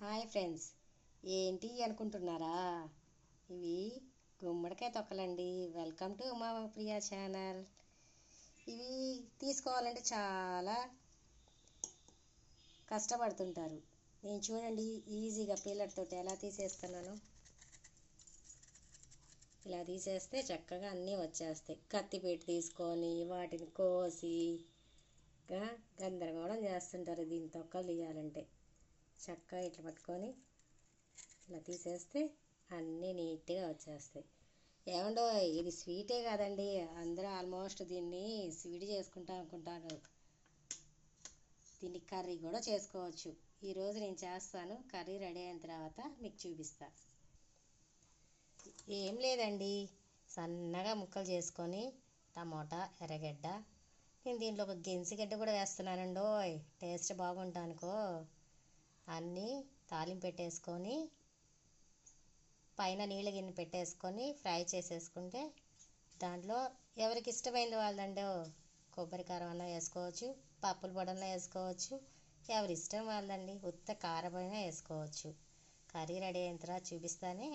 Hi friends. ఏంటి అనుకుంటున్నారా? ఇవి గుమ్మడికాయ తొక్కలండి. వెల్కమ్ టు మా ప్రియా ఛానల్. ఇవి తీసుకోవాలంటే చాలా కష్టపడుతుంటారు. నేను చూడండి ఈజీగా పిల్లలతో ఎలా తీసేస్తున్నాను. ఇలా తీసేస్తే చక్కగా అన్నీ వచ్చేస్తాయి. కత్తిపేట తీసుకొని వాటిని కోసి గందరగోళం చేస్తుంటారు దీని తొక్కలు తీయాలంటే. చక్కగా ఇట్లా పట్టుకొని ఇలా తీసేస్తే అన్నీ నీట్గా వచ్చేస్తాయి. ఏమండో ఇది స్వీటే కాదండి. అందరూ ఆల్మోస్ట్ దీన్ని స్వీట్ చేసుకుంటా అనుకుంటాను దీన్ని కర్రీ కూడా చేసుకోవచ్చు. ఈరోజు నేను చేస్తాను. కర్రీ రెడీ అయిన తర్వాత మీకు చూపిస్తా. ఏం లేదండి. సన్నగా ముక్కలు చేసుకొని టమోటా ఎర్రగడ్డ. నేను దీంట్లో ఒక గెంసిగడ్డ కూడా వేస్తున్నానండో టేస్ట్ బాగుంటానుకో. అన్నీ తాలింపు పెట్టేసుకొని పైన నీళ్ళ గిన్నె పెట్టేసుకొని ఫ్రై చేసేసుకుంటే దాంట్లో ఎవరికి ఇష్టమైంది వాళ్ళండి కొబ్బరి కారం అన్న వేసుకోవచ్చు పప్పుల పొడన్నా వేసుకోవచ్చు ఎవరి ఇష్టం వాళ్ళండి ఉత్త కారమైనా వేసుకోవచ్చు. కర్రీ రెడీ అయిన తర్వాత చూపిస్తానే